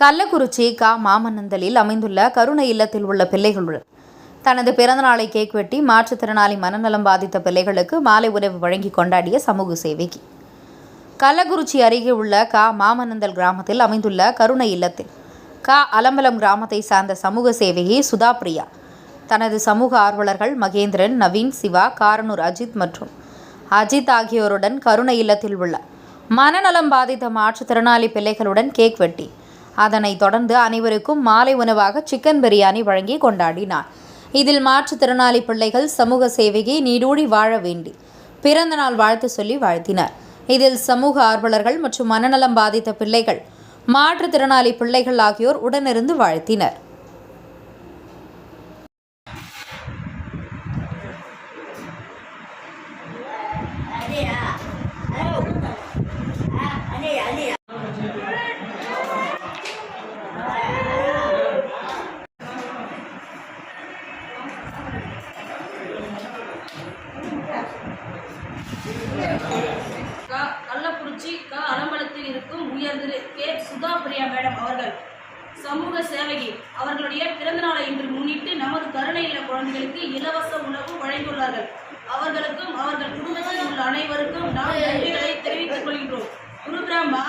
கள்ளக்குறிச்சி கா. மாமன்னந்தலில் அமைந்துள்ள கருணை இல்லத்தில் உள்ள பிள்ளைகளுடன் தனது பிறந்தநாளை கேக் வெட்டி மாற்றுத்திறனாளி மனநலம் பாதித்த பிள்ளைகளுக்கு மாலை உறவு வழங்கி கொண்டாடிய சமூக சேவைக்கு கள்ளக்குறிச்சி அருகே உள்ள கா. மாமனந்தல் கிராமத்தில் அமைந்துள்ள கருணை இல்லத்தில் கா. அலம்பலம் கிராமத்தை சார்ந்த சமூக சேவகி சுதா பிரியா தனது சமூக ஆர்வலர்கள் மகேந்திரன் நவீன் சிவா காரனூர் அஜித் மற்றும் அஜித் ஆகியோருடன் கருணை இல்லத்தில் உள்ள மனநலம் பாதித்த மாற்றுத்திறனாளி பிள்ளைகளுடன் கேக் வெட்டி. அதனைத் தொடர்ந்து அனைவருக்கும் மாலை உணவாக சிக்கன் பிரியாணி வழங்கி கொண்டாடினார். இதில் மாற்றுத்திறனாளி பிள்ளைகள் சமூக சேவையை நீடூடி வாழ வேண்டி பிறந்த நாள் வாழ்த்து சொல்லி வாழ்த்தினர். இதில் சமூக ஆர்வலர்கள் மற்றும் மனநலம் பாதித்த பிள்ளைகள் மாற்றுத்திறனாளி பிள்ளைகள் ஆகியோர் உடனிருந்து வாழ்த்தினர். கள்ளக்குறிச்சி க அலம்பலத்தில் இருக்கும் உயர்திரு கே. சுதா பிரியா மேடம் அவர்கள் சமூக சேவகி. அவர்களுடைய பிறந்தநாளை இன்று முன்னிட்டு நமது கருணையில குழந்தைகளுக்கு இலவச உணவு வழங்கியுள்ளார்கள். அவர்களுக்கும் அவர்கள் குடும்பத்தில் உள்ள அனைவருக்கும் நாம் நன்றிகளை தெரிவித்துக் கொள்கின்றோம். குருபிரம்மா